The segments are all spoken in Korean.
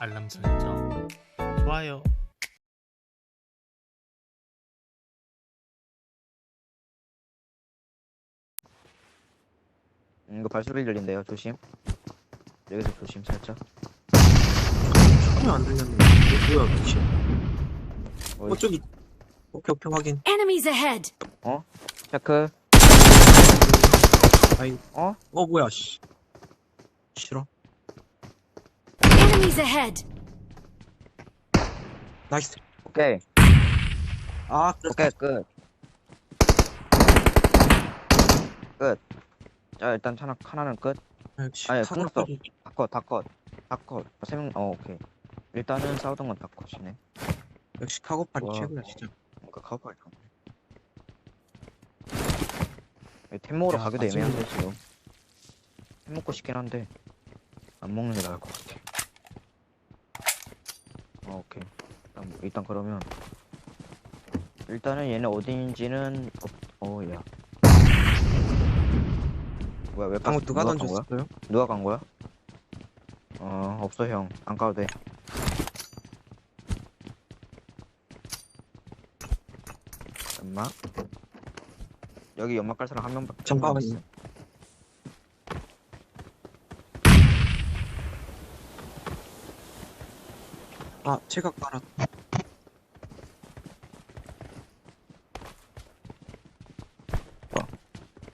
알람 설정, 좋아요. 음, 이거 발소리 들린대요. 조심. 여기서 조심 살짝. 전혀 안 들렸네. 이게 뭐야, 미친. 어이, 어, 저기. 오케이, 오케이, 확인. Enemies ahead! 체크. 아이, 어? 어, 뭐야, 씨. 싫어. Enemies ahead! 나이스. 오케이. 아, 오케이 끝. 끝. 자 일단 하나 하나는 끝. 역시. 아니, 카드 끝났어. 빨리. 다 컷, 다 컷, 다 컷. 세 명. 어 오케이. 일단은 싸우던 건 다 컷이네. 역시 카고팔이 와. 최고야, 진짜. 뭔가 카우팔. 템 먹으러 야, 가기도. 애매한데 지금. 템 먹고 싶긴 한데 안 먹는 게 나을 것 같아. 어 오케이. 일단, 일단 그러면 일단은 얘네 어디인지는 어, 어 야. 뭐야 왜 방금 누가 간 거야? 던졌어요? 누가 간 거야? 어 없어 형. 안 가도 돼. 연막 여기 연막 깔 사람 한 명밖에 잠깐만요. 없어. 아, 제가 깔았.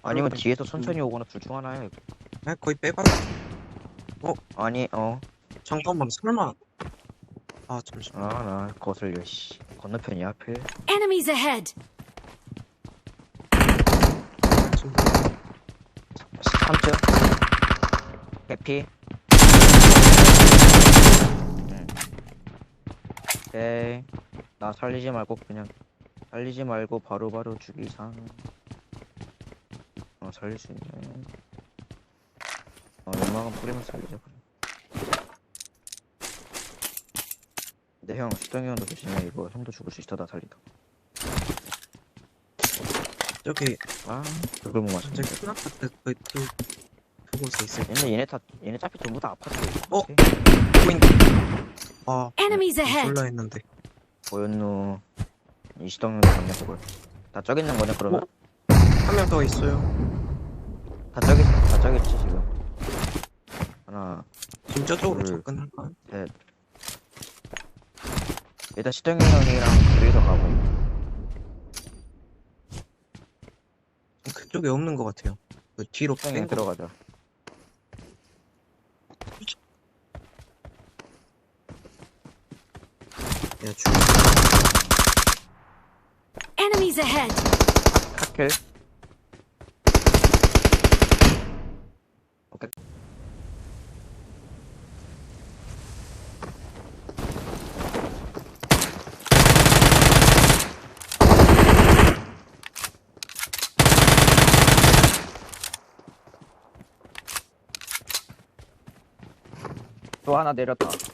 아니면 그러네. 뒤에서 천천히 오거나 둘 중 하나야 이거. 아, 거의 빼봤. 아니 어 잠깐만, 설마. 아, 잠시만. 아 나 거슬려 씨 건너편이야 하필 Enemies ahead! 지금 3층 해피 오케이. 나 살리지 말고 그냥 살리지 말고 바로바로 죽이상. 어 살릴 수 있네. 어 연막은 뿌리면 살리자 그래 근데 형 수정이 형도 조심해 이거 형도 죽을 수 있어 나 살리다 저기, 아 그걸 못 맞췄네. 저기 큰 아파트 거의 두, 두 곳에 있어요. 얘네 얘네 다 얘네 짝이 전부 다 아파트 어? 보인다. 아, Enemies ahead! 몰라 했는데. 보였누 이시동형도 갔네 그걸 다 저기 있는 거네 그러면 어? 한명 더 있어요. 다 저기 다 저기 있지 지금 하나 지금 저쪽으로 둘. 접근할까요? 셋 일단 시동이 형이랑 둘이서 가고 그쪽에 없는 것 같아요. 그 뒤로 시동이 거. 들어가자 야, 주. Enemies ahead! 카켈 오케이 또 하나 내렸다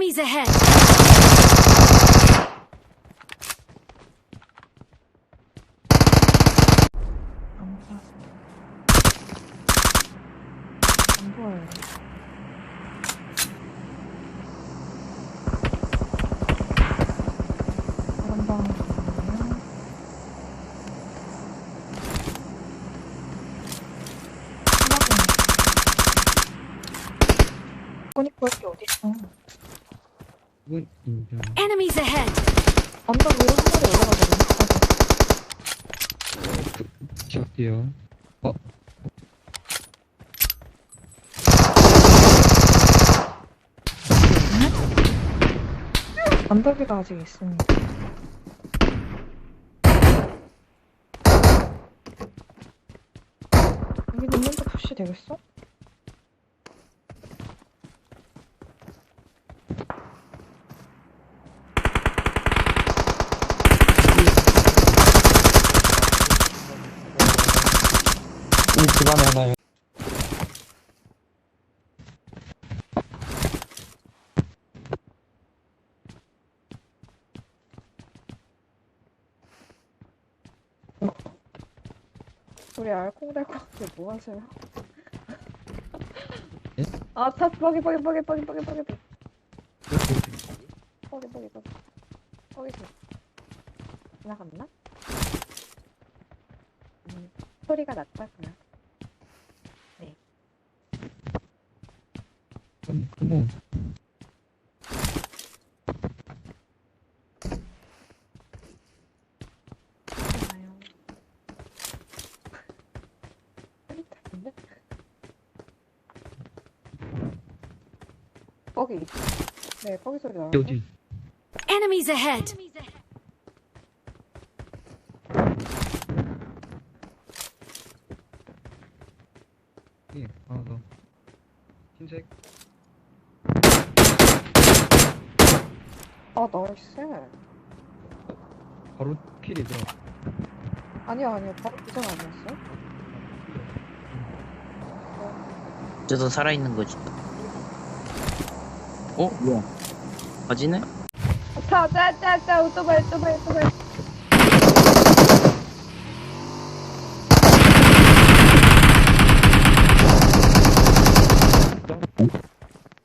Enemies ahead! 안 보여요. 다른 방으로 가면 꼬니꼬 할게 어딨어? Enemies ahead! 언덕 위로 한 마리 올라가거든요. 시작해요. 어, 언덕 위가 아직 있습니다. 여기 있는데 푸시 되겠어? 집안에 하나 우리 알콩달콩하게 뭐 하세요? 예? 아, 차 빠기 빠기 빠기 빠기 빠기 빠기 빠기 빠기 빠기 빠기 빠기 지나갔나? 음, 소리가 났다 그냥 Hmm. 네 Enemies ahead! 나이스. 바로 킬이죠. 아니요, 아니요. 바로 기절 아니었어요? 저도 살아있는 거지. 어? 뭐야? 바지네? 자, 자, 자, 자, 오토바이, 오토바이, 오토바이.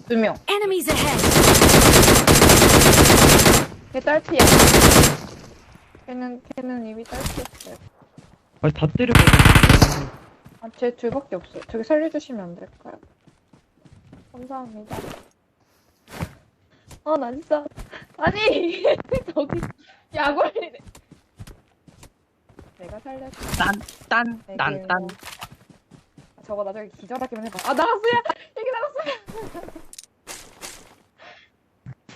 두 명. Enemies ahead! 걔 딸피야. 걔는, 걔는 이미 딸피였어요. 아니, 다 때려버려. 아, 쟤 둘밖에 없어요. 저기 살려주시면 안 될까요? 감사합니다. 아, 나 진짜. 아니, 저기, 약 올리네. 내가 살려줄 딴, 딴, 딴, 애기예요. 딴. 아, 저거 나중에 기절하기만 해봐. 아, 나갔어요! 애기 나갔어요!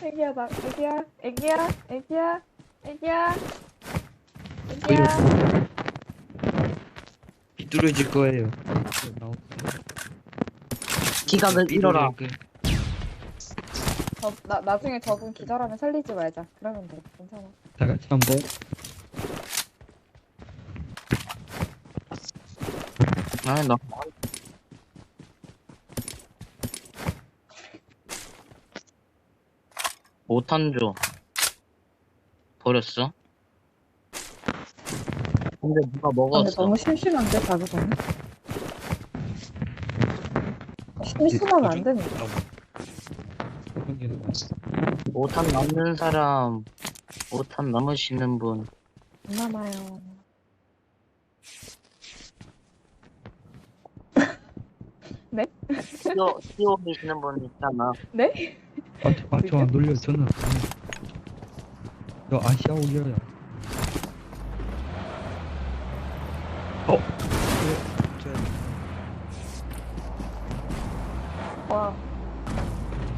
애기야, 나, 애기야, 애기야, 애기야, 애기야, 애기야. 비뚤어질 거예요. 기각을 잃어라. 저, 나, 나중에 저분 기절하면 살리지 말자. 그러면 돼. 괜찮아. 다 같이 한번. 아니, 나. 못한 줘. 버렸어? 근데 누가 아, 근데 먹었어? 너무 심심한데, 자기는? 심심하면 안 되니까. 여기는 못한 남는 사람, 못한 남으시는 분. 안 남아요. 뛰어, 뛰어 계시는 분 있잖아. 네? 아, 저, 아, 저안 놀려. 저는. 저 아시아 올려요. 어? 와.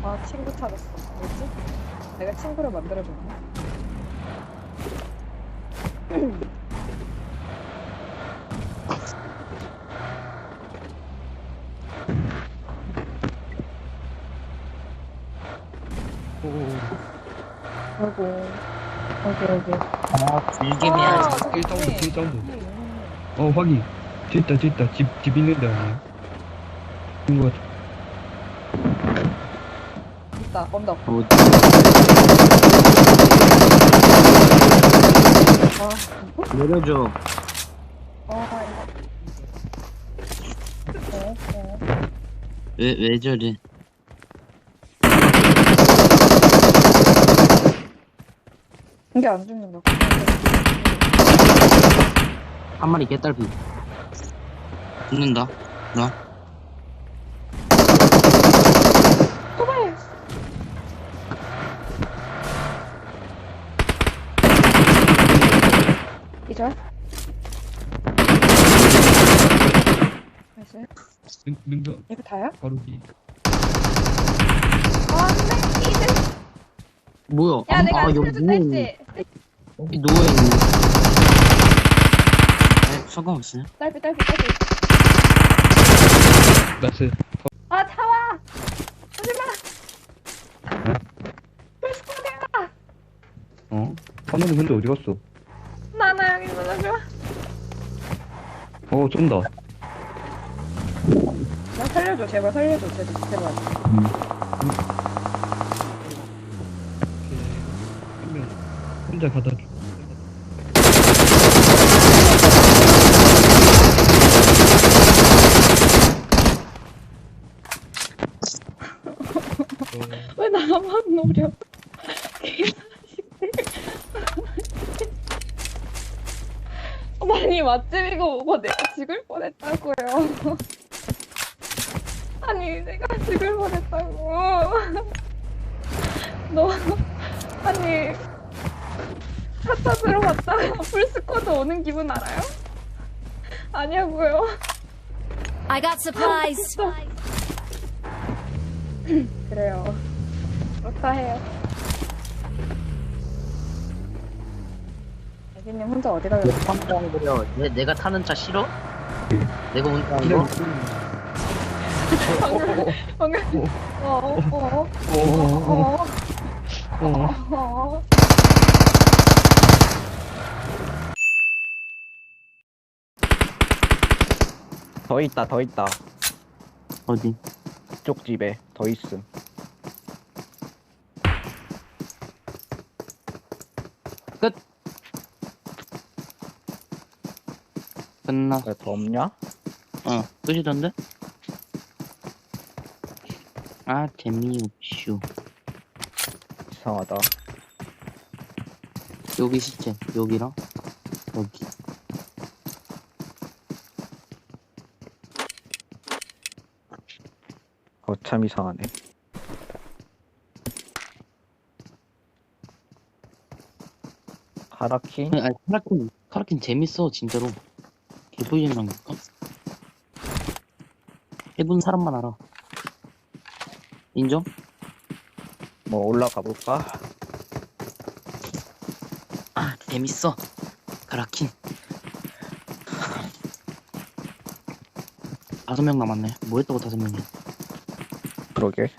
와, 친구 찾았어. 뭐지? 내가 친구를 만들어줬네. 오, 오, 아이고. 여기, 여기. 아, 길게 아, 해야지. 오. 1점도, 네. 1점도. 어, 확인. 됐다, 됐다. 집, 집 있는데 아니야? 이거 같아. 있다, 언덕. 뭐, 아, 내려줘. 아, 이거. 어, 어. 왜, 왜 저래? 이게 안 죽는다. 한 마리 개딸피. 죽는다. 나. 토바이! 이절? 나이스. 능, 능선, 이거 다야? 바로 뒤. 아, 안 돼! 이제! 뭐야? 야, 내가 아, 여기 누워있네. 했지? 여기 누워있네. 에, 상관없어요? 딸피, 딸피, 딸피. 나이스. 아, 차와! 하지마! 왜 스쿼드야! 어? 하나는 근데 어디 갔어? 나나 여기 있어, 어, 쏜다. 나 살려줘, 제발 살려줘, 제발. 제발. 한명 혼자 가다 줘. 나만 노려. 아니 맛집이고 뭐고 내가 죽을 뻔했다고요. 아니 내가 죽을 뻔했다고. 너 아니 차차 들어갔다가 풀스쿼드 오는 기분 알아요? 아니야고요. I got supplies. 그래요. 그렇다 해요. 애기님 혼자 어디 가요? 팡팡 그려. 내, 내가 타는 차 싫어? 내가 운전하는. 거? 방금 어, 어, 어, 어, 어, 어, 어. 더 있다 더 있다 어디? 이쪽 집에 더 있음 끝났어. 왜더 없냐? 어, 끝이던데? 아, 재미없슈. 이상하다 여기 시체, 여기랑, 여기. 거참 이상하네 카라킨? 아니, 카라킨, 카라킨 재밌어, 진짜로. 개보이는라니까 해본 사람만 알아. 인정? 뭐 올라가 볼까? 아, 재밌어. 카라킨. 다섯 명 남았네. 뭐 했다고 다섯 명이야? 그러게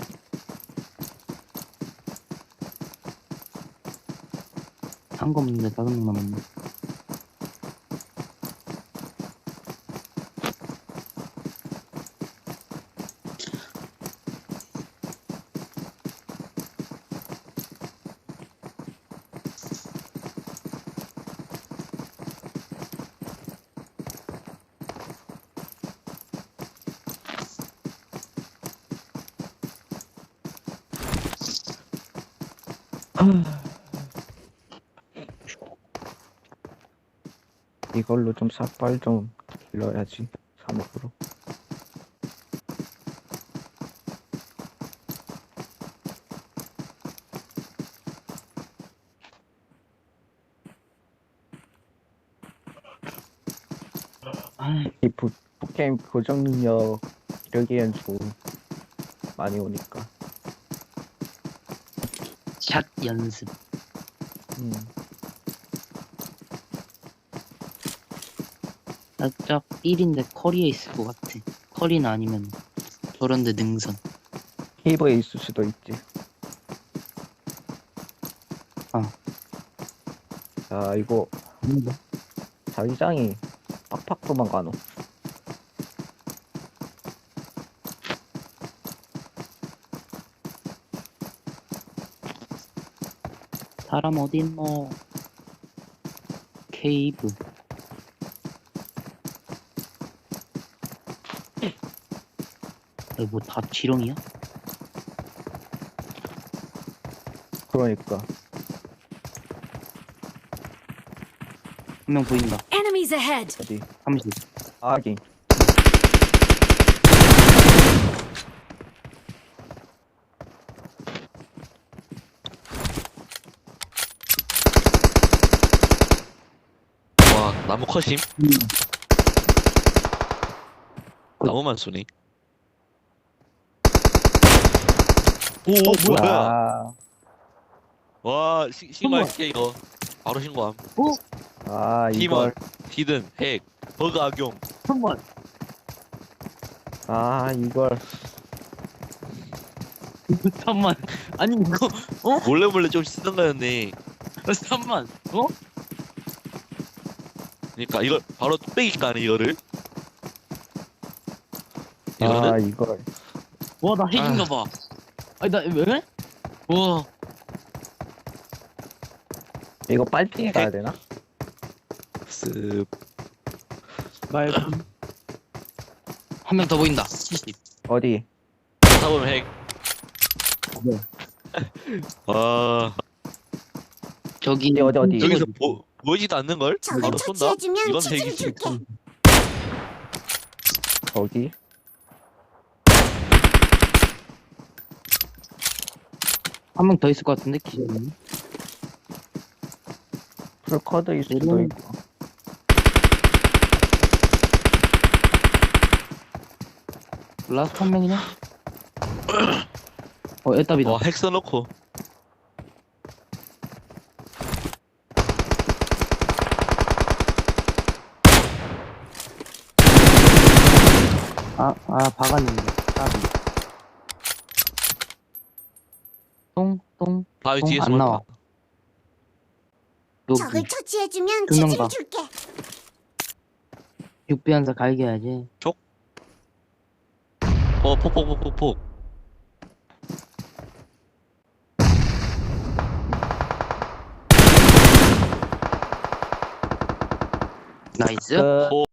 한 거 없는데 다섯 명 남았네. 이걸로 좀 삭발 좀 길러야지 3억으로. 아, 이 부, 북게임 고정 능력 이러기엔 좀 많이 오니까 샷 연습. 음. 살짝 1인데 커리에 있을 것 같아. 커리는 아니면 저런데 능선. 케이브에 있을 수도 있지 어. 자 이거 자기장이 팍팍 도망가노 사람 어딨노? 케이브. 뭐다 지렁이야? 그러니까 한 명 보인다. Enemies ahead. 어디 30. 아기 와 나무 컷임? 나무만 쏘니? 오 뭐야? 아, 와 시, 신고할게 이거 바로 신고함 아 팀원 이걸 히든 핵 버그 악용 한번. 아 이걸 잠만. 아니 이거 몰래 몰래 좀 쓰던 거였네 어, 잠만. 어? 그러니까 이걸 바로 까네 이거를 이거는 아 이걸 와 나 핵인가 봐. 아니 나 왜? 와. 이거 빨리 가야 되나? 습 말고. 한명 더 보인다. 70. 어디? 타보면 핵아 저기 어디, 어디, 어디? 여기서 보 보이지도 않는 걸? 바로 쏜다. 처치해주면 이건 치즈를 되게 줄게. 거기 한명 더 있을 것 같은데 기절이. 풀커드일 수도 내려오는- 있고 라스트 한 명이네. 어 애답이다. 와 핵 써놓고 아, 아, 박았는데. 까비. 똥, 똥, 바위 어, 뒤에서 안 나와. 적을 처치해주면 두명 봐. 줄게. 육비한사 갈겨야지. 어 폭폭폭폭폭 나이스. 끝